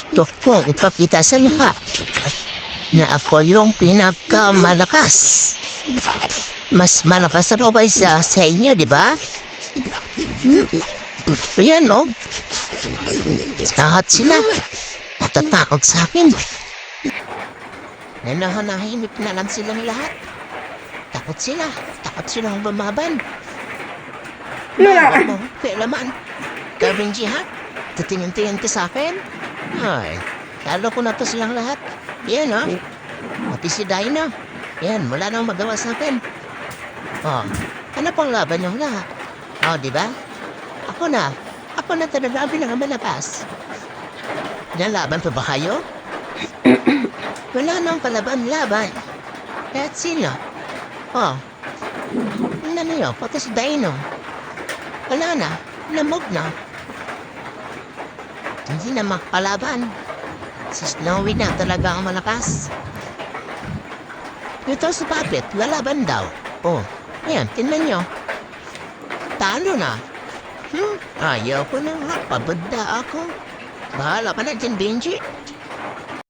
gusto ko ipakita sa lahat na ako yung pinakamalakas. Mas malakas ako kaysa sa inyo, di ba? Ayan, no? Lahat sila. Natatakot sa akin. Nanahanahimip na lang silang lahat. Takot sila. Takot silang lumaban. Bakit mo? Kailaman. Gavin Jihad, titingin-tingin ka sa akin? Ay, lalo ko na to silang lahat. Yan, oh. Pati si Dinah. Yan, wala nang magawa sa akin. Oh, ano pang laban yung lahat? Oh, di ba? Ako na. Ako na talaga ang pinakamalakas. Nalaban pa ba kayo? wala nang palaban-laban. Kahit sino. Oh, ano yun? Pati si Dino. Wala na. Lamog na. Hindi na makalaban. Si Snowy na talaga ang malakas. Ito si Puppet, lalaban daw. Oh, ayan, tingnan nyo. Talo na. Hmm, ayaw ko na nga. Pabada ako. Bahala ka na dyan, Benji.